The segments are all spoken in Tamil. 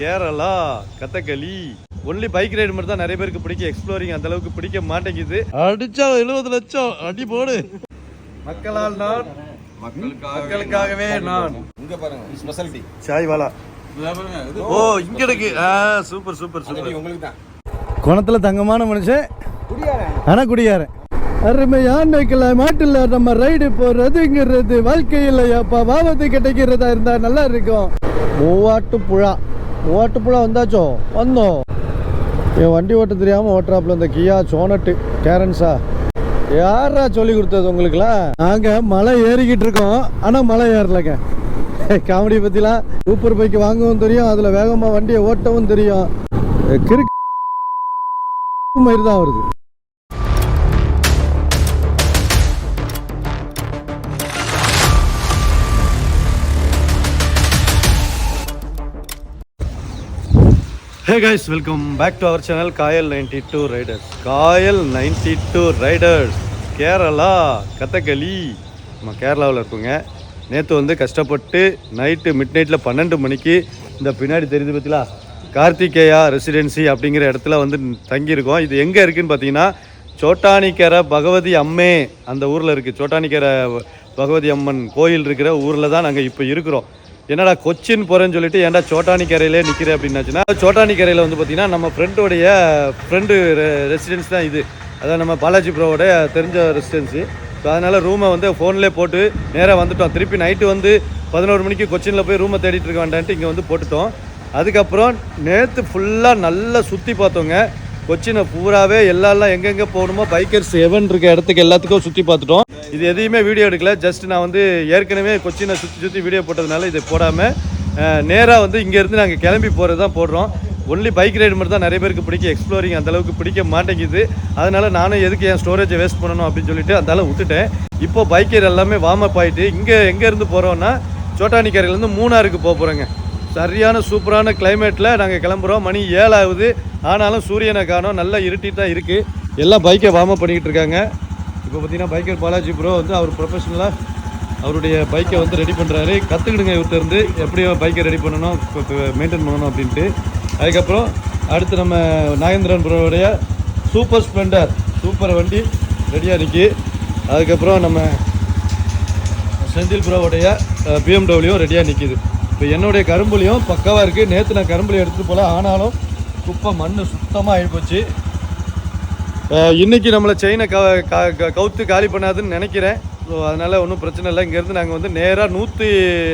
Kerala Kathakali only bike ride மட்டும் தான் நிறைய பேருக்கு பிடிக்கும். எக்ஸ்ப்ளோரிங் அந்த அளவுக்கு பிடிக்க மாட்டேங்குது. அடிச்சா எழுபது லட்சம். அடி போடு. மக்களால் நான் மக்களுக்காகவே நான். இங்க பாருங்க ஸ்பெஷாலிட்டி சாய் வாலா ஓ இங்க இருக்கு. ஆ சூப்பர் சூப்பர் சூப்பர். உங்களுக்கு தான். குணத்துல தங்கமான மனுஷன். ஆனா குடியாரன். அருமையான மாட்டில் நம்ம ரைடு போகிறதுங்கிறது வாழ்க்கையில் அப்போ பாவத்து கிடைக்கிறதா இருந்தால் நல்லா இருக்கும். மூவாட்டு புழா. மூவாட்டு புழா வந்தாச்சோ? வந்தோம் என் வண்டி ஓட்ட தெரியாமல் ஓட்டுறாப்புல இந்த கியா சோனட்டு கேரன்ஸா யாரா சொல்லி கொடுத்தது உங்களுக்குலாம்? நாங்கள் மலை ஏறிக்கிட்டு இருக்கோம். ஆனால் மலை ஏறலைங்க. காமெடி பற்றிலாம் சூப்பர் பைக் வாங்கவும் தெரியும். அதில் வேகமாக வண்டியை ஓட்டவும் தெரியும். கிறுக்கு மாதிரி தான் வருது. Hey guys welcome back to our channel Kayal ninety two riders Kayal ninety two riders Kerala Kathakali நம்ம கேரளாவில் இருக்குங்க. நேற்று வந்து கஷ்டப்பட்டு நைட்டு மிட் நைட்டில் பன்னெண்டு மணிக்கு இந்த பின்னாடி தெரியுது பார்த்தீங்களா கார்த்திகேயா ரெசிடென்சி அப்படிங்கிற இடத்துல வந்து தங்கியிருக்கோம். இது எங்கே இருக்குதுன்னு பார்த்தீங்கன்னா சோட்டானிக்கரை பகவதி அம்மே அந்த ஊரில் இருக்குது சோட்டானிக்கரை பகவதி அம்மன் கோயில் இருக்கிற ஊரில் தான் நாங்கள் இப்போ இருக்கிறோம். என்னடா கொச்சின் போகிறேன்னு சொல்லிட்டு ஏன்டா சோட்டானிக்கரையிலே நிற்கிறேன் அப்படின்னாச்சுன்னா சோட்டானிக்கரையில் வந்து பார்த்தீங்கன்னா நம்ம ஃப்ரெண்டோடைய ஃப்ரெண்டு ரெசிடென்ஸ் தான் இது. அதான் நம்ம பாலாஜி ப்ரோவோட தெரிஞ்ச ரெசிடென்சி ஸோ அதனால் ரூமை வந்து ஃபோன்லேயே போட்டு நேராக வந்துட்டோம். திருப்பி நைட்டு வந்து பதினோரு மணிக்கு கொச்சினில் போய் ரூமை தேடிட்டு இருக்க வேண்டான்ட்டு இங்கே வந்து போட்டுட்டோம். அதுக்கப்புறம் நேற்று ஃபுல்லாக நல்லா சுற்றி பார்த்தோங்க. கொச்சினை பூராவே எல்லாம் எங்கெங்கே போகணுமோ பைக்கர்ஸ் எவன் இருக்க இடத்துக்கு எல்லாத்துக்கும் சுற்றி பார்த்துட்டோம். இது எதையுமே வீடியோ எடுக்கல. ஜஸ்ட் நான் வந்து ஏற்கனவே கொச்சினை சுற்றி சுற்றி வீடியோ போட்டதுனால இதை போடாமல் நேராக வந்து இங்கேருந்து நாங்கள் கிளம்பி போகிறது தான் போடுறோம். ஒன்லி பைக் ரைடு மட்டும் தான் நிறைய பேருக்கு பிடிக்கும். எக்ஸ்ப்ளோரிங் அந்த அளவுக்கு பிடிக்க மாட்டேங்குது. அதனால் நானும் எதுக்கு என் ஸ்டோரேஜை வேஸ்ட் பண்ணணும் அப்படின்னு சொல்லிட்டு அந்தால விட்டுட்டேன். இப்போ பைக்கர் எல்லாமே வார்ம் அப் ஆகிட்டு இங்கே எங்கேருந்து போகிறோன்னா சோட்டானிக்கரையிலேருந்து மூணாருக்கு போக போகிறோங்க சரியான சூப்பரான கிளைமேட்டில் நாங்கள் கிளம்புறோம். மணி ஏழாகுது. ஆனாலும் சூரியனை காணோம். நல்லா இருட்டிட்டு தான் இருக்குது எல்லாம் பைக்கை வார்ம் அப் பண்ணிக்கிட்டு இருக்காங்க. இப்போ பார்த்தீங்கன்னா பைக்கர் பாலாஜி ப்ரோ வந்து அவர் ப்ரொஃபஷனலாக அவருடைய பைக்கை வந்து ரெடி பண்ணுறாரு கற்றுக்கிடுங்க இவர்கிட்ட எப்படி பைக்கை ரெடி பண்ணணும் மெயின்டைன் பண்ணணும் அப்படின்ட்டு. அதுக்கப்புறம் அடுத்து நம்ம நாகேந்திரன் ப்ரோவுடைய சூப்பர் ஸ்ப்ளெண்டர் சூப்பர் வண்டி ரெடியாக நிற்கி அதுக்கப்புறம் நம்ம செந்தில் ப்ரோவுடைய பிஎம்டபிள்யூ ரெடியாக நிற்கிது இப்போ என்னுடைய கரும்புலையும் பக்காவாக இருக்குது நேற்று நான் கரும்புலையும் எடுத்து போல ஆனாலும் குப்பை மண் சுத்தமாக ஆகிப்போச்சு இன்றைக்கி நம்மளை செயினை க க- க- கவுத்து காலி பண்ணாதுன்னு நினைக்கிறேன். ஸோ அதனால் ஒன்றும் பிரச்சனை இல்லை. இங்கேருந்து நாங்கள் வந்து நேராக நூற்றி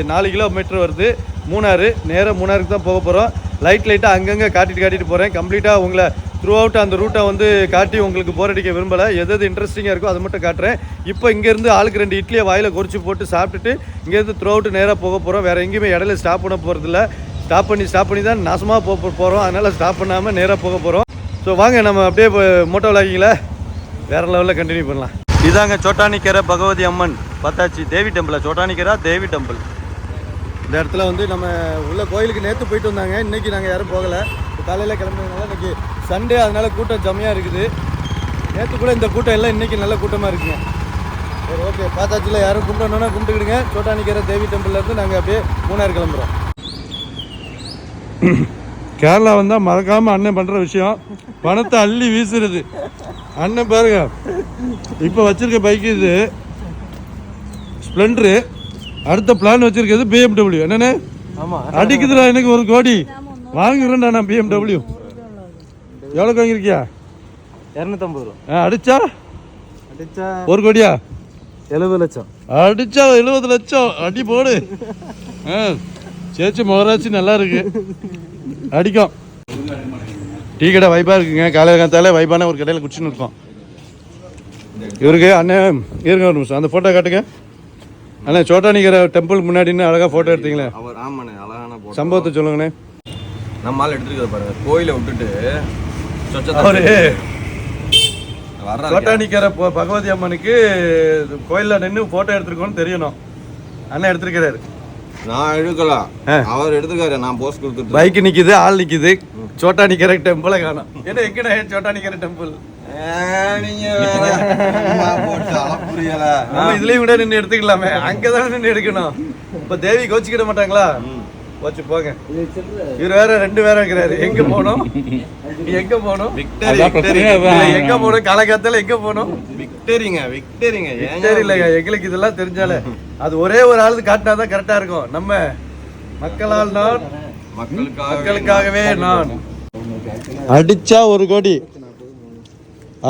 நாலு கிலோமீட்டர் வருது. மூணாறு. நேராக மூணாருக்கு தான் போக போகிறோம் லைட் லைட்டாக அங்கங்கே காட்டிட்டு காட்டிட்டு போகிறேன் கம்ப்ளீட்டாக உங்களை த்ரூ அவுட் அந்த ரூட்டை வந்து காட்டி உங்களுக்கு போர் அடிக்க விரும்பலை. எது எது இன்ட்ரெஸ்டிங்காக இருக்கோ அதை மட்டும் காட்டுறேன். இப்போ இங்கேருந்து ஆளுக்கு ரெண்டு இட்லியை வாயில் குறிச்சு போட்டு சாப்பிட்டுட்டு இங்கேருந்து த்ரூ அவுட் நேராக போக போகிறோம் வேறு எங்கேயுமே இடையில ஸ்டாப் பண்ண போகிறதில்ல ஸ்டாப் பண்ணி ஸ்டாப் பண்ணி தான் நாசமாக போக போகிறோம் அதனால் ஸ்டாப் பண்ணாமல் நேராக போக போகிறோம் ஸோ வாங்க நம்ம அப்படியே மோட்டோ விளாகிங்கள வேற லெவலில் கண்டினியூ பண்ணலாம். இதாங்க சோட்டானிக்கரை பகவதி அம்மன். பத்தாச்சி தேவி டெம்பிளா சோட்டானிக்கரா தேவி டெம்பிள் இந்த இடத்துல வந்து நம்ம உள்ள கோயிலுக்கு நேற்று போயிட்டு வந்தாங்க. இன்னைக்கு நாங்கள் யாரும் போகலை. காலையில் கிளம்புனதுனால இன்றைக்கி சண்டே அதனால் கூட்டம் ஜம்மியாக இருக்குது. நேற்று கூட இந்த கூட்டம் எல்லாம் இன்னைக்கு நல்ல கூட்டமாக இருக்குங்க. சரி ஓகே பார்த்தாச்சுல யாரும் கும்பிடணுன்னா கும்பிட்டுக்கிடுங்க. சோட்டானிக்கரை தேவி டெம்பிள்லேருந்து நாங்கள் அப்படியே மூணாறு கிளம்புறோம். கேரளா வந்தால் மறக்காமல் அண்ணன் பண்ணுற விஷயம். பணத்தை அள்ளி வீசுறது. அண்ணன் பாருங்க. இப்போ வச்சிருக்க பைக் இது. ஸ்ப்ளெண்டரு அடுத்த பிளான் வச்சிருக்கிறது பிஎம்டபிள்யூ ஆமாம் அடிக்குதுடா எனக்கு ஒரு கோடி. வாங்குறேன்டா நான் பிஎம்டபிள்யூ எவ்வளோக்கு வாங்கியிருக்கியா? இரநூத்தம்பது ரூபா. ஆ, அடிச்சா? அடிச்சா ஒரு கோடியா? எழுபது லட்சம். அடிச்சா எழுபது லட்சம். அடி போடு. ஆ சேச்சி முகராட்சி நல்லா இருக்கு. அடிக்கும். டீ கடை வைப்பாக இருக்குங்க. காலையில் காத்தாலே வைப்பான ஒரு கடையில் குடிச்சுன்னு இருக்கோம். இவருக்கு அண்ணன் இருங்க ஒரு நிமிஷம். அந்த ஃபோட்டோ காட்டுங்க. அண்ணே சோட்டானிக்கிற டெம்பிள் முன்னாடின்னு அழகாக ஃபோட்டோ எடுத்தீங்களே. அவர் ஆமாண்ணே அழகான போட்டோ சம்பவத்தை சொல்லுங்கண்ணே. நம்ம ஆள் எடுத்துருக்க பாருங்க. கோயிலை விட்டுட்டு சோட்டானிக்கிற ப- பகவதி அம்மனுக்கு கோயிலில் நின்று ஃபோட்டோ எடுத்திருக்கோன்னு தெரியணும். அண்ணன் எடுத்திருக்கிறாரு. நான் எடுக்கலாம் ஆ. அவர் எடுத்துக்காரு நான் போஸ்ட் கொடுத்துட்டு பைக் நிக்குது ஆள் நிக்குது. சோட்டானிக்கிற டெம்பிளை காணும். என்ன எங்கடா டெம்பிள் போட்டு அளப்புரியல. நம்ம இதுலயும் கூட நின்று எடுத்துக்கலாமே. அங்கதான் நின்று எடுக்கணும். இப்ப தேவி கோச்சிக்கிட மாட்டாங்களா? போச்சு போங்க. இவர் வேற ரெண்டு பேரா இருக்கிறாரு. எங்க போனோம்? எங்க போனோம்? Victory victory. எங்க போனோம்? காலகாலத்துல எங்க போனோம்? விக்டரிங்க விக்டரிங்க. ஏன் தெரியலங்க எங்களுக்கு இதெல்லாம் தெரிஞ்சாலே அது ஒரே ஒரு ஆளுக்கு காட்டினாதான் கரெக்டா இருக்கும். நம்ம மக்களால் நான் மக்களுக்காக மக்களுக்காகவே நான். அடிச்சா ஒரு கோடி.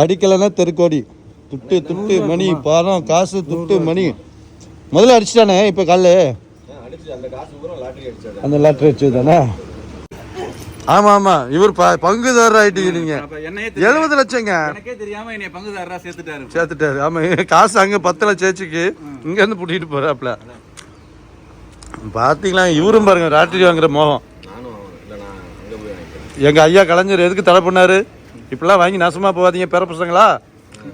அடிக்கலைன்னா தெருக்கோடி துட்டு துட்டு மணி பணம் காசு துட்டு மணி. முதல்ல அடிச்சிட்டானே இப்போ காலைல? அந்த லாட்டரி அடிச்சாரு. அந்த லாட்ரி அடிச்சது தானே ஆமா ஆமா. இவர் பங்குதாரர் ஆயிட்டீங்க நீங்க. எழுபது லட்சங்க. சேர்த்துட்டாரு. சேர்த்துட்டாரு. ஆமா காசு அங்க பத்து லட்சம் சேர்ச்சிக்கு இங்க இருந்து புட்டிட்டு போறாப்ல. பாத்தீங்களா? இவரும் பாருங்க லாட்டரி வாங்குற மோகம். எங்க ஐயா கலைஞர் எதுக்கு தடை பண்ணாரு? இப்பெல்லாம் வாங்கி நாசமா போகாதீங்க பேர பசங்களா?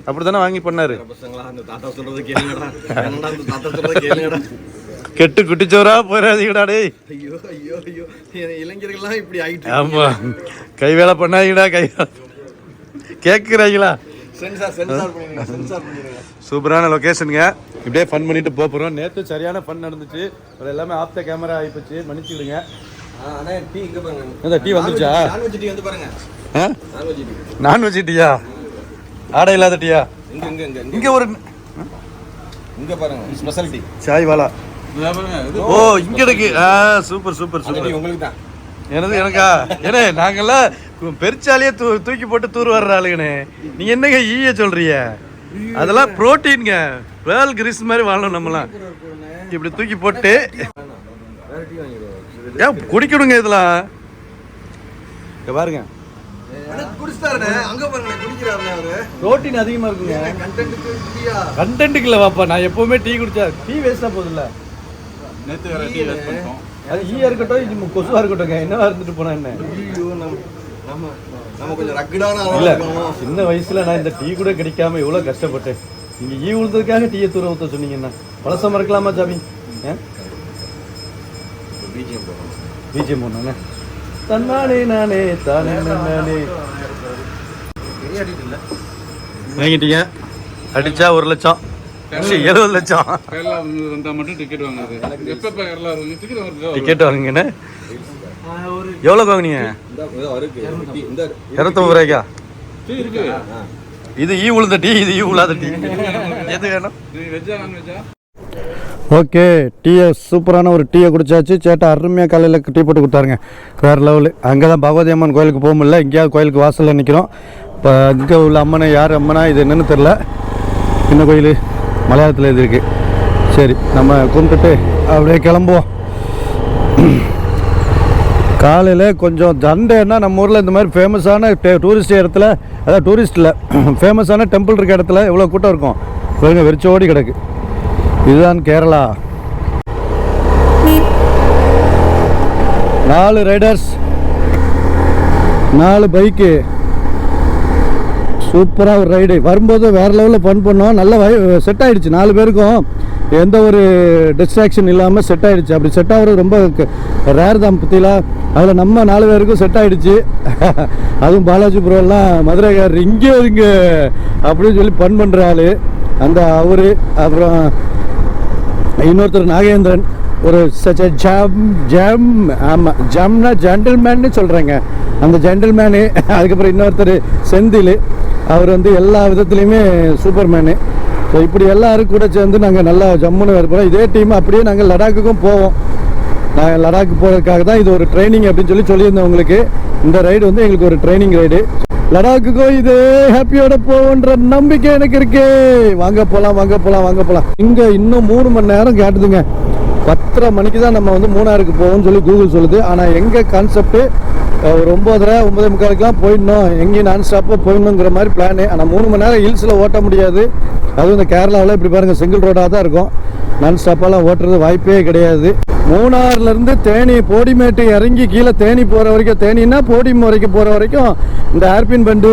அப்படித்தானே வாங்கி பண்ணாரு? கெட்டு குட்டிச்சோரா போயிடாதீங்கடா டேய். ஐயோ ஐயோ ஐயோ. இளைஞர்கள்லாம் இப்படி ஆயிட்டு ஆமா. கை வேலை பண்ணாதீங்கடா கை கேட்குறாங்களா சென்சார் சென்சார் பண்ணிடுங்க சென்சார் பண்ணிடுங்க. சூப்பரான லொகேஷனுங்க. இப்படியே ஃபன் பண்ணிட்டு போக போகிறோம் நேற்று சரியான ஃபன் நடந்துச்சு. அது எல்லாமே ஆஃப் த கேமரா ஆகிப்போச்சு மன்னிச்சுடுங்க அண்ணா டீ வந்துச்சா? நான்வெஜ் டீயா? ஆடை இல்லாத டீயா? இங்க இங்க இங்க இங்க. இங்கே ஒரு இங்க பாருங்க ஸ்பெஷல் டீ சாய் வாலா. ஓ இங்கே இருக்கு. Super super super. உங்களுக்கு தான். எனது எனக்கா? ஏனே நாங்கெல்லாம் பெருச்சாலியே தூ தூக்கி போட்டு தூர் வர்ற ஆளுங்கண்ணே நீங்க என்னங்க ஈய சொல்றீங்க? அதெல்லாம் புரோட்டீன்ங்க. வேல் கிரிஸ் மாதிரி வாழணும் நம்மலாம் இப்படி தூக்கி போட்டு. ஏன் குடிக்கணுங்க இதெல்லாம் இங்க பாருங்க. புரோட்டீன் அதிகமா இருக்குங்க. கண்டென்ட்டுக்கு டீயா கண்டென்ட்டுக்கு இல்லை வாப்பா. நான் எப்பவுமே டீ குடிச்சா டீ வேஸ்டா போகுதுல்ல. நேத்து வேற டீ வேஸ்ட் பண்ணிட்டோம். அது ஈயா இருக்கட்டும் இது கொசுவா இருக்கட்டும்ங்க. என்னவா இருந்துட்டு போனா என்ன? ஐயோ நம்ம நம்ம நம்ம கொஞ்சம் ரக்கடான ஆளா இல்ல சின்ன வயசுல நான் இந்த டீ கூட கிடைக்காம எவ்வளவு கஷ்டப்பட்டேன். நீங்க ஈ உழுந்ததுக்காக டீயை தூர ஊத்த சொன்னீங்கன்னா பழசம் மறக்கலாமா சாமி பிஜிஎம் போகணும். பிஜிஎம் ஒண்ணு தன்னானே நானே தானே நானே. வாங்கிட்டீங்க. அடிச்சா ஒரு லட்சம். எழுபது லட்சம். கேரளா வந்து வந்தா மட்டும் டிக்கெட் வாங்குது எப்ப எப்ப கேரளா வரும் டிக்கெட் வருது டிக்கெட் வாங்குங்கண்ணே எவ்வளோக்கு வாங்குனீங்க இந்த இதோ இரநூத்தம்பது ரூபாய்க்கா? ஈ உளுந்த டீ இது ஈ உழாத டீ. எது வேணும்? ஓகே டீயை சூப்பரான ஒரு டீயை குடிச்சாச்சு. சேட்டா அருமையாக காலையில் டீ போட்டு கொடுத்தாருங்க. வேறு லெவலு அங்கே தான் பகவதி அம்மன் கோயிலுக்கு போக முடியல. எங்கேயாவது கோயிலுக்கு வாசலில் நிற்கிறோம் இப்போ இங்கே உள்ள அம்மனை யார் அம்மனா இது என்னன்னு தெரில என்ன கோயில்? மலையாளத்தில் இது இருக்குது சரி நம்ம கும்பிட்டுட்டு அப்படியே கிளம்புவோம். காலையில் கொஞ்சம் தண்டைன்னா நம்ம ஊரில் இந்த மாதிரி ஃபேமஸான டூரிஸ்ட் இடத்துல அதாவது டூரிஸ்ட்டில் ஃபேமஸான டெம்பிள் இருக்க இடத்துல எவ்வளோ கூட்டம் இருக்கும். பாருங்க வெறிச்சோடி கிடக்கு. இதுதான் கேரளா. நாலு ரைடர்ஸ் நாலு பைக்கு சூப்பராக ஒரு ரைடு வரும்போது வேறு லெவலில் ஃபன் பண்ணோம். நல்ல செட் ஆகிடுச்சு நாலு பேருக்கும் எந்த ஒரு டிஸ்ட்ராக்ஷன் இல்லாமல் செட் ஆகிடுச்சு அப்படி செட் ஆகுறது ரொம்ப ரேர் தான் பற்றிலாம் அதில் நம்ம நாலு பேருக்கும் செட் ஆகிடுச்சு அதுவும் பாலாஜி புரோலாம் மதுரைக்காரர். இங்கே இருங்க அப்படின்னு சொல்லி பன் பண்ணுற ஆள். அந்த அவரு அப்புறம் இன்னொருத்தர் நாகேந்திரன். ஒரு சச்ச ஜம் ஜம் ஆமாம் ஜம்னா ஜென்டில்மேன்னு சொல்கிறேங்க அந்த ஜென்டில்மேனு அதுக்கப்புறம் இன்னொருத்தர் செந்தில். அவர் வந்து எல்லா விதத்துலேயுமே சூப்பர்மேனு ஸோ இப்படி எல்லாரும் கூட சேர்ந்து நாங்கள் நல்லா ஜம்முன்னு இருப்போம் இதே டீம் அப்படியே நாங்கள் லடாக்குக்கும் போவோம். நாங்கள் லடாக் போகிறதுக்காக தான் இது ஒரு ட்ரைனிங் அப்படின்னு சொல்லி சொல்லியிருந்தோம் உங்களுக்கு. இந்த ரைடு வந்து எங்களுக்கு ஒரு ட்ரைனிங் ரைடு லடாக்குக்கும் இதே ஹாப்பியோட போகன்ற நம்பிக்கை எனக்கு இருக்கு. வாங்க போகலாம் வாங்க போகலாம் வாங்க போகலாம் இங்கே இன்னும் மூணு மணி நேரம் கேட்டதுங்க. பத்தரை மணிக்கு தான் நம்ம வந்து மூணாருக்கு போவோம்னு சொல்லி கூகுள் சொல்லுது. ஆனால் எங்கள் கான்செப்ட்டு ஒரு ஒம்பதரை ஒம்பதே முக்காலுக்குலாம் போயிடணும். எங்கேயும் நான் ஸ்டாப்பாக போயிடணுங்கிற மாதிரி பிளானு ஆனால் மூணு மணி நேரம் ஹில்ஸில் ஓட்ட முடியாது. அதுவும் இந்த கேரளாவில் இப்படி பாருங்கள் சிங்கிள் ரோடாக தான் இருக்கும். நான் ஸ்டாப்பாலாம் ஓட்டுறது வாய்ப்பே கிடையாது. மூணாறுலேருந்து தேனி போடிமேட்டு இறங்கி கீழே தேனி போகிற வரைக்கும் தேனின்னா போடிம் வரைக்கும் போகிற வரைக்கும் இந்த ஏர்பின் பண்டு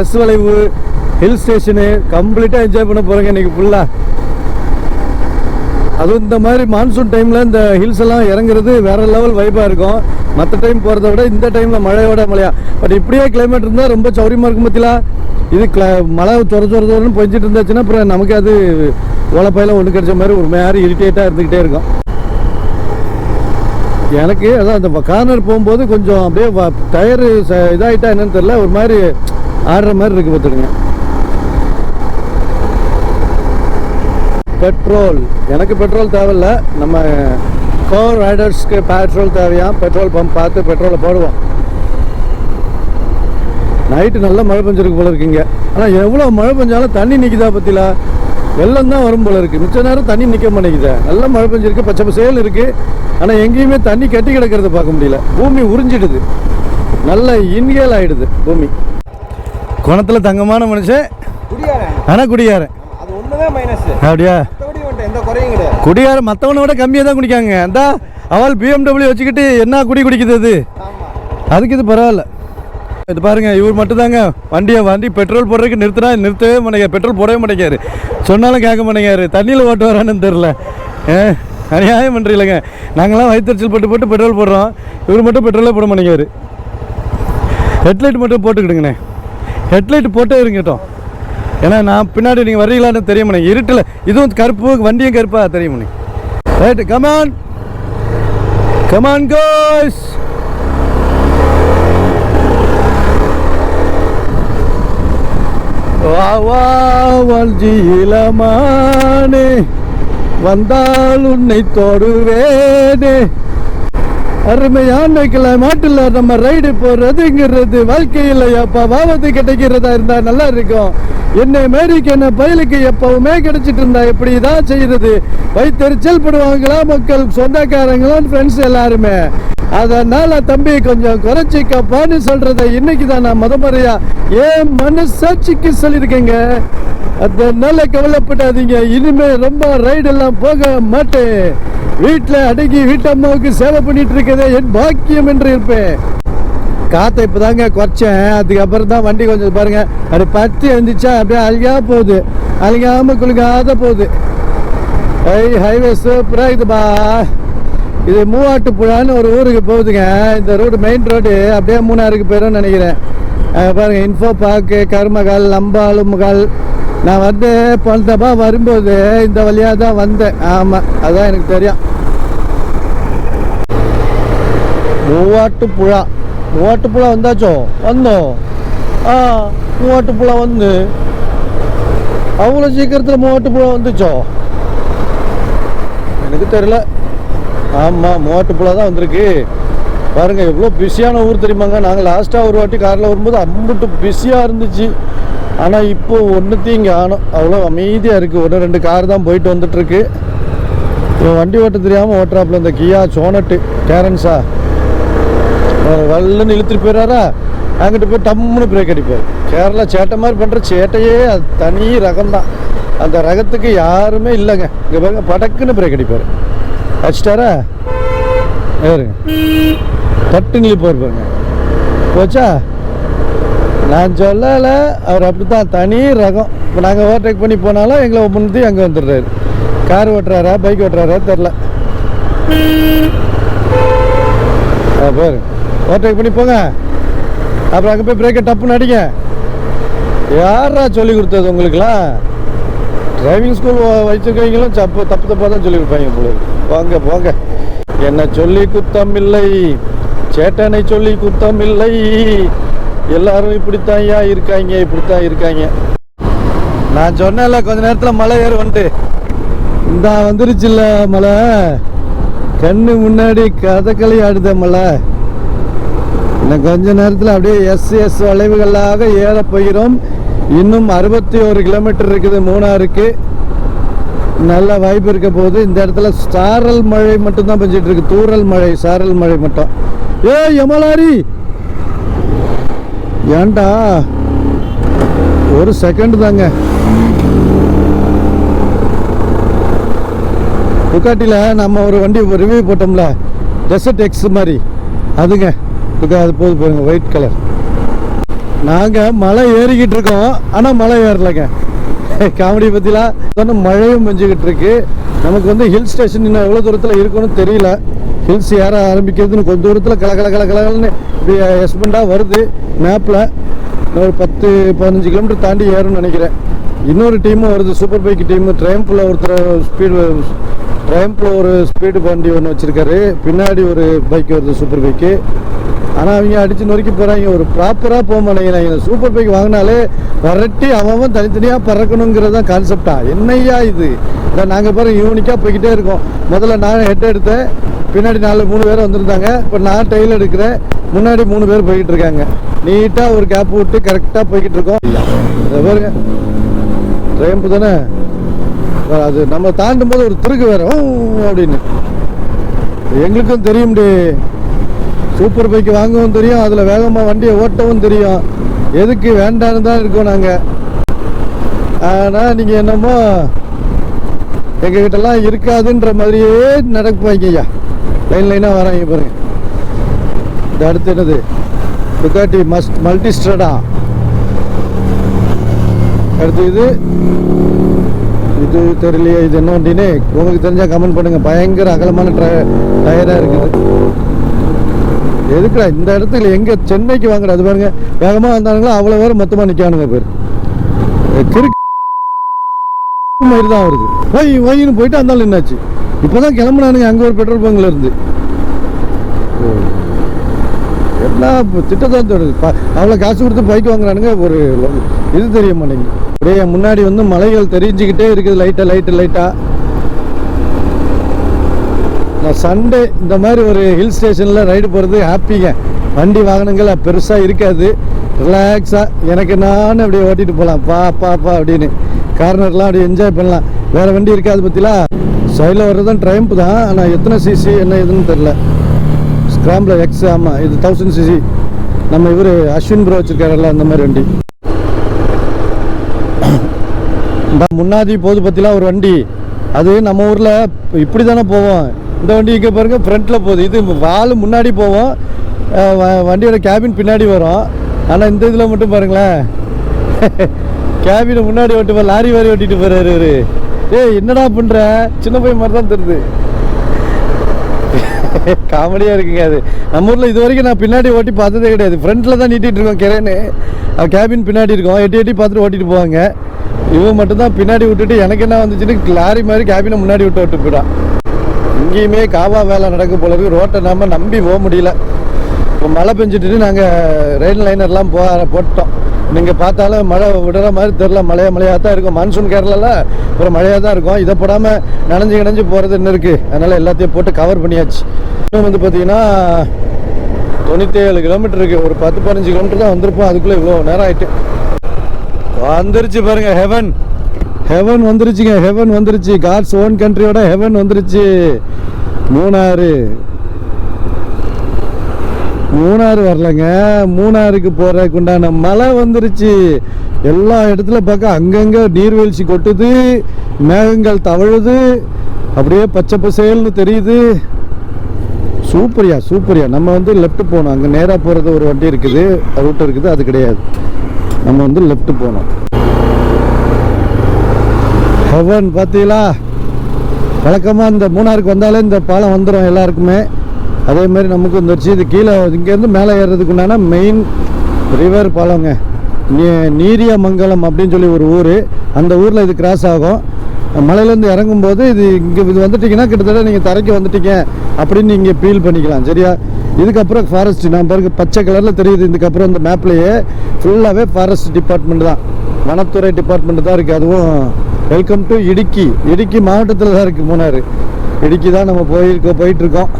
எஸ் வளைவு ஹில் ஸ்டேஷனு கம்ப்ளீட்டாக என்ஜாய் பண்ண போகிறேங்க இன்றைக்கி ஃபுல்லாக அதுவும் இந்த மாதிரி மான்சூன் டைமில் இந்த ஹில்ஸ் எல்லாம் இறங்குறது வேற லெவல் வைப்பாக இருக்கும். மற்ற டைம் போகிறத விட இந்த டைமில் மழையோட மழையா. பட் இப்படியே கிளைமேட் இருந்தால் ரொம்ப சௌரியமாக இருக்கும் பத்திலா இது கிள மழை சொர சொர சொரன்னு பொஞ்சிட்டு இருந்துச்சுன்னா அப்புறம் நமக்கு அது ஓலப்பையில ஒன்று கிடைச்ச மாதிரி ஒரு மாதிரி இரிட்டேட்டாக இருந்துக்கிட்டே இருக்கும். எனக்கு அதான் அந்த கார்னர் போகும்போது கொஞ்சம் அப்படியே டயரு இதாகிட்டா என்னன்னு தெரில ஒரு மாதிரி ஆடுற மாதிரி இருக்குது பார்த்துடுங்க பெட்ரோல். எனக்கு பெட்ரோல் தேவையில்ல. நம்ம கோ ரைடர்ஸ்க்கு பெட்ரோல் தேவையா? பெட்ரோல் பம்ப் பார்த்து பெட்ரோலை போடுவோம். நைட்டு நல்லா மழை பெஞ்சிருக்கு போல இருக்குங்க. ஆனால் எவ்வளோ மழை பெஞ்சாலும் தண்ணி நிற்குதா பற்றில வெள்ளம் தான் வரும் போல இருக்கு. மிச்ச நேரம் தண்ணி நிற்க மாட்டேங்குதே. நல்லா மழை பெஞ்சிருக்கு பச்சை பசேல் இருக்கு. ஆனால் எங்கேயுமே தண்ணி கட்டி கிடக்கிறத பார்க்க முடியல. பூமி உறிஞ்சிடுது. நல்ல இன்கேல் ஆயிடுது பூமி. குணத்தில் தங்கமான மனுஷன் ஆனால் குடியாரன். அப்படியா? குடியாரன் மற்றவனை விட கம்மியாக தான் குடிக்காங்க. அந்த அவள் பிஎம்டபிள்யூ வச்சுக்கிட்டு என்ன குடி குடிக்குது அது? அதுக்கு இது பரவாயில்ல. இது பாருங்க இவர் மட்டும்தாங்க. வண்டியை வண்டி பெட்ரோல் போடுறதுக்கு நிறுத்தினா நிறுத்தவே மாட்டேங்காரு பெட்ரோல் போடவே மாட்டேங்காரு சொன்னாலும் கேட்க மாட்டேங்காரு தண்ணியில் ஓட்டு வரான்னு தெரில அநியாயம் பண்ணுறீங்களங்க நாங்களாம் வயிற்றுச்சல் போட்டு போட்டு பெட்ரோல் போடுறோம். இவர் மட்டும் பெட்ரோலே போட மாட்டேங்காரு ஹெட்லைட் மட்டும் போட்டுக்கிடுங்கண்ணே. ஹெட்லைட் போட்டே இருங்கட்டும். ஏன்னா நான் பின்னாடி நீங்கள் வர்றீங்களான்னு தெரியும் மாட்டேங்க இருட்டில். இதுவும் கருப்பு வண்டியும் கருப்பா தெரியும் மாட்டேங்க ரைட்டு கமான் கமான் கோஸ் வா வா வல்ஜியிலமானே வந்தால் உன்னை தொடுவேனே. அருமையான மாட்டில் நம்ம ரைடு போறதுங்கிறது வாழ்க்கையில் இல்லையாப்பா வாவது கிடைக்கிறதா இருந்தா நல்லா இருக்கும். என்னை மாரிக்கு என்ன பயலுக்கு எப்பவுமே கிடைச்சிட்டு இருந்தா இப்படி தான் செய்யறது? வைத்தறிச்சல் படுவாங்களா மக்கள்? சொந்தக்காரங்களும் ஃப்ரெண்ட்ஸ் எல்லாருமே. அதனால தம்பி கொஞ்சம் குறைச்சிக்கப்பான்னு சொல்றத இன்னைக்கு தான் நான் முத முறையா ஏன் மனசாட்சிக்கு சொல்லியிருக்கேங்க. அதனால கவலைப்படாதீங்க. இனிமே ரொம்ப ரைடு எல்லாம் போக மாட்டேன். வீட்டில் அடங்கி வீட்டம்மாவுக்கு சேவை பண்ணிட்டு இருக்கதே என் பாக்கியம் என்று இருப்பேன். காற்றை இப்போதாங்க குறைச்சேன். அதுக்கப்புறம் தான் வண்டி கொஞ்சம் பாருங்க. அப்படி பத்தி எழுந்துச்சா அப்படியே அழுகா போகுது. அழுகாம குலுங்காத போகுது. ஐ ஹைவே சூப்பராக இதுப்பா இது மூவாட்டுப்புழான்னு ஒரு ஊருக்கு போகுதுங்க. இந்த ரோடு மெயின் ரோடு அப்படியே மூணாருக்கு போயிடும்னு நினைக்கிறேன். அங்க பாருங்க இன்ஃபோ பார்க்கு கருமகால் லம்பாலுமகால் நான் வந்து போனதப்பா வரும்போது இந்த வழியாக தான் வந்தேன். ஆமாம் அதான் எனக்கு தெரியும். மூவாட்டுப்புழா. மூவாட்டுப்புழா வந்தாச்சோ? வந்தோம் ஆ மூவாட்டுப்புழா வந்து. அவ்வளோ சீக்கிரத்தில் மூவாட்டுப்புழா வந்துச்சோ? எனக்கு தெரியல. ஆமாம் மூவாட்டுப்புழா தான் வந்திருக்கு. பாருங்கள் எவ்வளோ பிஸியான ஊர் தெரியுமாங்க. நாங்கள் லாஸ்ட்டாக ஒரு வாட்டி காரில் வரும்போது அம்புட்டு பிஸியாக இருந்துச்சு. ஆனால் இப்போ ஒன்றுத்தையும் இங்கே ஆனோம் அவ்வளோ அமைதியாக இருக்குது ஒன்று ரெண்டு கார் தான் போயிட்டு வந்துட்டுருக்கு. இவன் வண்டி ஓட்ட தெரியாமல் ஓட்டுறாப்புல இந்த கியா சோனட்டு டேரன்ஸா? வல்லுன்னு இழுத்துட்டு போயிடாரா அங்கிட்டு போய் டம்முன்னு பிரேக் அடிப்பார். கேரளா சேட்டை மாதிரி பண்ணுற சேட்டையே அது தனி ரகம் தான் அந்த ரகத்துக்கு யாருமே இல்லைங்க. இங்கே பாருங்க படக்குன்னு பிரேக் அடிப்பார். அடிச்சிட்டாரா? ஏறுங்க தட்டுன்னு போயிருப்பாருங்க பாருங்க. போச்சா? நான் சொல்லலை அவர் அப்படி தான் தனி ரகம். இப்போ நாங்கள் ஓவர்டேக் பண்ணி போனாலும் எங்களை முந்தி அங்கே வந்துடுறாரு. கார் ஓட்டுறாரா பைக் ஓட்டுறாரா தெரில பாரு. ஓவர்டேக் பண்ணி போங்க. அப்புறம் அங்கே போய் பிரேக்கை டப்புன்னு அடிங்க. யாரா சொல்லி கொடுத்தது உங்களுக்குலாம் டிரைவிங் ஸ்கூல் வச்சுருக்கவங்களும் தப்பு தப்பு தப்பாக தான் சொல்லி கொடுப்பாங்க போல போங்க போங்க என்ன சொல்லி குத்தம் இல்லை. சேட்டனை சொல்லி குத்தம் இல்லை. எல்லாரும் இப்படித்தான் ஐயா இருக்காங்க இப்படித்தான் இருக்காங்க. நான் சொன்னேன்ல கொஞ்ச நேரத்தில் மலை ஏறு வந்துட்டு. இந்த வந்துருச்சுல்ல மலை. கண்ணு முன்னாடி கதகளி ஆடுத மலை. இன்னும் கொஞ்ச நேரத்தில் அப்படியே எஸ் எஸ் வளைவுகளாக ஏற போகிறோம். இன்னும் அறுபத்தி ஒரு கிலோமீட்டர் இருக்குது மூணாருக்கு நல்ல வாய்ப்பு இருக்க போகுது. இந்த இடத்துல சாரல் மழை மட்டும்தான் பெஞ்சிட்டு இருக்கு. தூறல் மழை சாரல் மழை மட்டும். ஏ யமலாரி ஏன்டா? ஒரு செகண்ட் தாங்க. டுக்காட்டியில் நம்ம ஒரு வண்டி ரிவ்யூ போட்டோம்ல. டெசர்ட் எக்ஸ் மாதிரி. அதுங்க. டுக்கா அது போது பாருங்க ஒயிட் கலர் நாங்கள் மலை ஏறிக்கிட்டு இருக்கோம். ஆனால் மலை ஏறலைங்க. காமெடி பற்றிலாம் மழையும் பெஞ்சுக்கிட்டு இருக்கு. நமக்கு வந்து ஹில் ஸ்டேஷன் இன்னும் எவ்வளோ தூரத்தில் இருக்குன்னு தெரியல. ஹில்ஸ் ஏற ஆரம்பிக்கிறதுன்னு கொஞ்சம் தூரத்தில் கல கல கல இப்படி எஸ்பெண்டாக வருது. மேப்பில் ஒரு பத்து பதினஞ்சு கிலோமீட்டர் தாண்டி ஏறும்னு நினைக்கிறேன். இன்னொரு டீமும் வருது சூப்பர் பைக் டீம் ட்ரையம்பில் ஒருத்தர் ஸ்பீடு ட்ரைம்பில் ஒரு ஸ்பீடு வண்டி ஒன்று வச்சுருக்காரு. பின்னாடி ஒரு பைக் வருது சூப்பர் பைக்கு ஆனால் அவங்க அடித்து நொறுக்கி போகிறாங்க ஒரு ப்ராப்பராக போக மாட்டேங்கிறாங்க சூப்பர் பைக் வாங்கினாலே வரட்டி அவன் தனித்தனியாக பறக்கணுங்கிறது தான் கான்செப்டா என்னையா இது? இல்லை நாங்கள் பாருங்க யூனிக்காக போய்கிட்டே இருக்கோம். முதல்ல நான் ஹெட் எடுத்தேன். பின்னாடி நாலு மூணு பேர் வந்திருந்தாங்க. இப்போ நான் டெய்ல் எடுக்கிறேன். முன்னாடி மூணு பேர் போய்கிட்டு இருக்காங்க. நீட்டாக ஒரு கேப் விட்டு கரெக்டாக போய்கிட்டு இருக்கோம். பாருங்க. ட்ரெயின் தானே? அது நம்ம தாண்டும் போது ஒரு திருகு வேற. அப்படின்னு. எங்களுக்கும் தெரியும் சூப்பர் பைக் வாங்கவும் தெரியும் அதில் வேகமாக வண்டியை ஓட்டவும் தெரியும். எதுக்கு வேண்டான்னு தான் இருக்கோம் நாங்கள் ஆனால் நீங்கள் என்னமோ எங்ககிட்டலாம் இருக்காதுன்ற மாதிரியே நடப்பாங்க ஐயா. லைன் லைனாக வராங்க பாருங்க. இது அடுத்து என்னது? டுக்காட்டி மஸ்ட் மல்டி ஸ்ட்ரடா அடுத்து இது. இது தெரியலையே இது என்ன வண்டின்னு? உங்களுக்கு தெரிஞ்சால் கமெண்ட் பண்ணுங்கள் பயங்கர அகலமான டயராக இருக்குது. எதுக்குடா இந்த இடத்துல எங்கே சென்னைக்கு வாங்குற? அது பாருங்க வேகமாக வந்தானுங்களா? அவ்வளோ பேர் மொத்தமாக நிற்கானுங்க பேர் கிறுக்கு மாதிரி தான் வருது. வை வைன்னு போயிட்டு அந்தாலும் என்னாச்சு இப்போ தான் கிளம்புனானுங்க அங்கே ஒரு பெட்ரோல் பங்கில் இருந்து. என்ன இப்போ திட்டத்தான் தோணுது அவ்வளோ காசு கொடுத்து பைக் வாங்குறானுங்க ஒரு இது தெரிய மாட்டேங்குது. அப்படியே முன்னாடி வந்து மலைகள் தெரிஞ்சுக்கிட்டே இருக்குது லைட்டாக லைட்டு லைட்டாக சண்டே இந்த மாதிரி ஒரு ஹில் ஸ்டேஷனில் ரைடு போகிறது ஹாப்பிங்க வண்டி வாகனங்கள் பெருசாக இருக்காது. ரிலாக்ஸாக எனக்கு நான் அப்படியே ஓட்டிட்டு போகலாம் பா பா பா அப்படின்னு. கார்னர்லாம் அப்படியே என்ஜாய் பண்ணலாம். வேறு வண்டி இருக்காது பற்றிலாம் சைடில் வர்றதும் ட்ரைம்ப் தான். ஆனால் எத்தனை சிசி என்ன இதுன்னு தெரில ஸ்க்ராம்பில் எக்ஸ் ஆமாம் இது தௌசண்ட் சிசி நம்ம இவர் அஸ்வின் ப்ரோ வச்சுருக்காருல்ல அந்த மாதிரி வண்டி. இந்த முன்னாடி போது பற்றிலாம் ஒரு வண்டி. அது நம்ம ஊரில் இப்படி தானே போவோம். இந்த வண்டி இங்கே பாருங்க ஃப்ரண்ட்டில் போகுது. இது வால் முன்னாடி போவோம். வ- வண்டியோட கேபின் பின்னாடி வரும். ஆனால் இந்த இதில் மட்டும் பாருங்களேன். கேபினை முன்னாடி ஓட்டு லாரி வாரி ஓட்டிட்டு போறாரு இவரு. ஏய் என்னடா பண்ற? சின்ன பையன் மாதிரி தான் தருது காமெடியாக இருக்குங்க அது. நம்ம ஊரில் இது வரைக்கும் நான் பின்னாடி ஓட்டி பார்த்ததே கிடையாது. ஃப்ரண்ட்டில் தான் நீட்டிட்டு இருக்கோம் கிரேன்னு. கேபின் பின்னாடி இருக்கும். எட்டி எட்டி பார்த்துட்டு ஓட்டிட்டு போவாங்க. இவன் மட்டும்தான் பின்னாடி விட்டுட்டு எனக்கு என்ன வந்துச்சுன்னு லாரி மாதிரி கேபினை முன்னாடி விட்டு விட்டு போயிடான் எங்கேயுமே காவா வேலை நடக்க போல ரோட்டை நாம நம்பி போக முடியல. இப்போ மழை பெஞ்சிட்டு நாங்கள் ரெயின் லைனர்லாம் போ போட்டோம். நீங்கள் பார்த்தாலும் மழை விடுற மாதிரி தெரில மழையா மழையாக தான் இருக்கும். மான்சூன் கேரளால ஒரு மழையாக தான் இருக்கும். இதை போடாமல் நனைஞ்சு கிடஞ்சு போகிறது என்ன இருக்குது அதனால் எல்லாத்தையும் போட்டு கவர் பண்ணியாச்சு. இன்னும் வந்து பார்த்தீங்கன்னா தொண்ணூற்றி ஏழு கிலோமீட்டர் இருக்குது ஒரு பத்து பதினஞ்சு கிலோமீட்டர் தான் வந்திருப்போம். அதுக்குள்ளே இவ்வளோ நேரம் ஆயிட்டு. வந்துருச்சு பாருங்கள் ஹெவன் ஹெவன் வந்துருச்சுங்க ஹெவன் வந்துருச்சு. காட்ஸ் ஓன் கண்ட்ரியோட ஹெவன் வந்துருச்சு. மூணாறு. மூணாறு வரலங்க. மூணாறுக்கு போறதுக்கு உண்டான மழை வந்துருச்சு. எல்லா இடத்துல பார்க்க அங்கங்க நீர்வீழ்ச்சி கொட்டுது. மேகங்கள் தவழுது. அப்படியே பச்சை பசேல்னு தெரியுது. சூப்பரியா சூப்பரியா. நம்ம வந்து லெஃப்ட் போகணும். அங்கே நேராக போகிறது ஒரு வண்டி இருக்குது. ரூட் இருக்குது. அது கிடையாது. நம்ம வந்து லெஃப்ட் போகணும். ஹெவன் பார்த்தீங்களா வழக்கமாக இந்த மூணாருக்கு வந்தாலே இந்த பாலம் வந்துடும் எல்லாருக்குமே. அதே மாதிரி நமக்கு வந்துருச்சு இது கீழே இங்கேருந்து மேலே ஏறுறதுக்கு உண்டான மெயின் ரிவர் பாலங்க. நீ- நீரியமங்கலம் அப்படின்னு சொல்லி ஒரு ஊர். அந்த ஊரில் இது கிராஸ் ஆகும். மலையிலேருந்து இறங்கும்போது இது இங்கே இது வந்துட்டீங்கன்னா கிட்டத்தட்ட நீங்கள் தரைக்கு வந்துட்டீங்க அப்படின்னு நீங்கள் ஃபீல் பண்ணிக்கலாம் சரியா? இதுக்கப்புறம் ஃபாரஸ்ட் நான் பாருங்க பச்சை கலரில் தெரியுது இதுக்கப்புறம் இந்த மேப்லேயே ஃபுல்லாகவே ஃபாரஸ்ட் டிபார்ட்மெண்ட் தான். வனத்துறை டிபார்ட்மெண்ட் தான் இருக்குது அதுவும் வெல்கம் டு இடுக்கி இடுக்கி மாவட்டத்தில் தான் இருக்குது மூணாறு. இடுக்கி தான் நம்ம போயிருக்கோம் போயிட்டுருக்கோம்.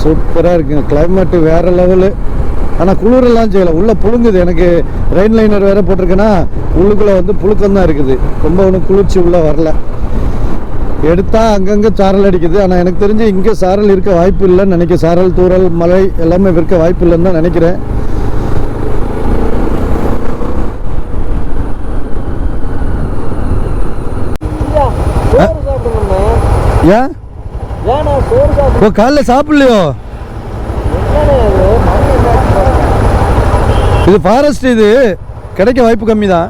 சூப்பராக இருக்குங்க கிளைமேட்டு வேறு லெவலு ஆனால் குளிரெல்லாம் செய்யலை. உள்ளே புழுங்குது. எனக்கு ரெயின் லைனர் வேறு போட்டிருக்கேன்னா உள்ளுக்குள்ளே வந்து புழுக்கம் தான் இருக்குது. ரொம்ப ஒன்றும் குளிர்ச்சி உள்ளே வரல. எடுத்தால் அங்கங்கே சாரல் அடிக்குது. ஆனால் எனக்கு தெரிஞ்சு இங்கே சாரல் இருக்க வாய்ப்பு இல்லைன்னு நினைக்கிறேன். சாரல் தூரல் மழை எல்லாமே இருக்க வாய்ப்பு இல்லைன்னு தான் நினைக்கிறேன். ஏன் ஓ காலைல சாப்பிடலையோ? இது ஃபாரஸ்ட் இது. கிடைக்க வாய்ப்பு கம்மி தான்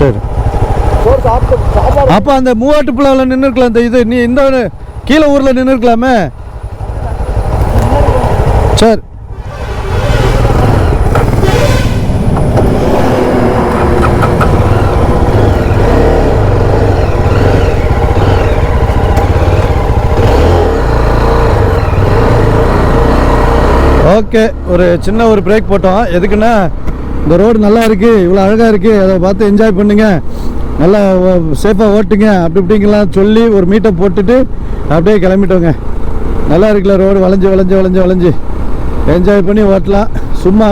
சரி. அப்போ அந்த மூவாட்டுப்புலாவில் நின்று இருக்கலாம் இந்த இது. நீ இந்த கீழே ஊரில் நின்று இருக்கலாமே சரி. ஓகே ஒரு சின்ன ஒரு பிரேக் போட்டோம். எதுக்குன்னா இந்த ரோடு நல்லா இருக்கு இவ்வளோ அழகாக இருக்கு அதை பார்த்து என்ஜாய் பண்ணுங்க. நல்லா சேஃபாக ஓட்டுங்க அப்படி இப்படிங்கலாம் சொல்லி ஒரு மீட்டை போட்டுட்டு அப்படியே கிளம்பிட்டோங்க. நல்லா இருக்குல்ல ரோடு வளைஞ்சு வளைஞ்சு வளைஞ்சு வளைஞ்சு. என்ஜாய் பண்ணி ஓட்டலாம். சும்மா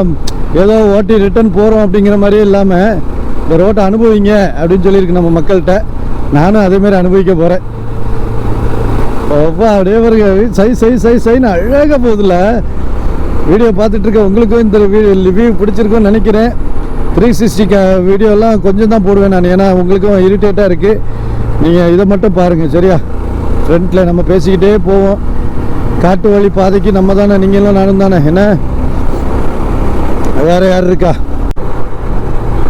ஏதோ ஓட்டி ரிட்டர்ன் போகிறோம் அப்படிங்கிற மாதிரியே இல்லாமல் இந்த ரோட்டை அனுபவிங்க அப்படின்னு சொல்லியிருக்கு நம்ம மக்கள்கிட்ட. நானும் அதேமாரி அனுபவிக்க போகிறேன் அப்பா அப்படியே பாருங்க சை சை சை சைன்னு அழகாக போகுதுல்ல. வீடியோ பார்த்துட்டு இருக்க உங்களுக்கும் இந்த ரிவ்யூ பிடிச்சிருக்குன்னு நினைக்கிறேன். த்ரீ சிக்ஸ்டி வீடியோலாம் கொஞ்சம் தான் போடுவேன் நான். ஏன்னா உங்களுக்கும் இரிட்டேட்டாக இருக்குது நீங்கள் இதை மட்டும் பாருங்கள் சரியா? ஃப்ரண்ட்டில் நம்ம பேசிக்கிட்டே போவோம். காட்டு வழி பாதைக்கு நம்ம தானே நீங்களும் நானும் தானே. என்ன? வேறு யார் இருக்கா?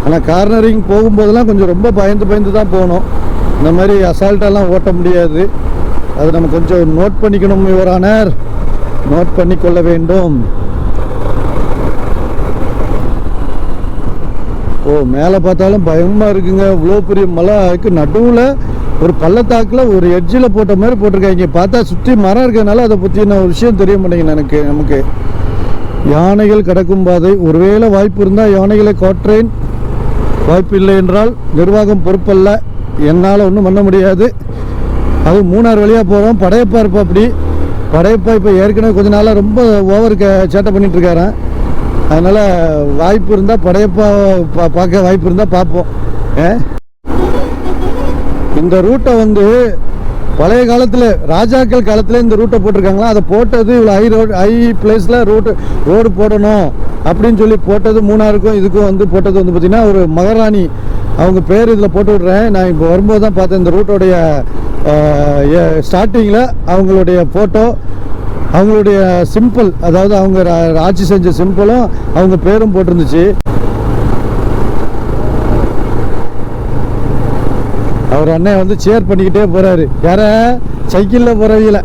ஆனால் கார்னரிங் போகும்போதெல்லாம் கொஞ்சம் ரொம்ப பயந்து பயந்து தான் போகணும். இந்த மாதிரி அசால்ட்டெல்லாம் ஓட்ட முடியாது. அது நம்ம கொஞ்சம் நோட் பண்ணிக்கணும் யுவரானர் நோட் பண்ணிக்கொள்ள வேண்டும். ஓ மேலே பார்த்தாலும் பயமாக இருக்குங்க. இவ்வளோ பெரிய மலைக்கு நடுவில் ஒரு பள்ளத்தாக்கில் ஒரு எட்ஜில் போட்ட மாதிரி போட்டிருக்காங்க. பார்த்தா சுற்றி மரம் இருக்கிறதுனால அதை பற்றின ஒரு விஷயம் தெரிய மாட்டேங்குது எனக்கு நமக்கு. யானைகள் கிடக்கும் பாதை. ஒருவேளை வாய்ப்பு இருந்தால் யானைகளை காற்றேன் வாய்ப்பு இல்லை என்றால் நிர்வாகம் பொறுப்பல்ல. என்னால் ஒன்றும் பண்ண முடியாது. அது மூணார் வழியாக போகிறோம் படையப்பா இருப்பா அப்படி படையப்பா இப்போ ஏற்கனவே கொஞ்ச நாளாக ரொம்ப ஓவர் சேட்டை பண்ணிட்டு இருக்காரன் அதனால் வாய்ப்பு இருந்தால் படையப்பா பா பார்க்க வாய்ப்பு இருந்தால் பார்ப்போம். ஏ? இந்த ரூட்டை வந்து பழைய காலத்தில் ராஜாக்கள் காலத்தில் இந்த ரூட்டை போட்டிருக்காங்களா? அதை போட்டது இவ்வளோ ஹை ரோடு ஹை பிளேஸில் ரோட்டு ரோடு போடணும் அப்படின்னு சொல்லி போட்டது மூணாருக்கும் இதுக்கும் வந்து போட்டது வந்து பார்த்திங்கன்னா ஒரு மகாராணி. அவங்க பேர் இதில் போட்டு விட்றேன். நான் இப்போ வரும்போது தான் பார்த்தேன் இந்த ரூட்டோடைய ஸ்டார்டிங்கில் அவங்களுடைய ஃபோட்டோ அவங்களுடைய சிம்பிள் அதாவது அவங்க ஆட்சி செஞ்ச சிம்பிளும் அவங்க பேரும் போட்டிருந்துச்சு. அவர் அண்ணன் வந்து சேர் பண்ணிக்கிட்டே போகிறாரு யார? சைக்கிளில் போறவங்கள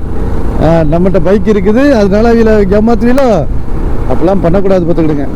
நம்மகிட்ட பைக் இருக்குது அதனால அவங்கள ஏமாத்துவீங்களோ அப்படிலாம் பண்ணக்கூடாது பார்த்துக்கிடுங்க.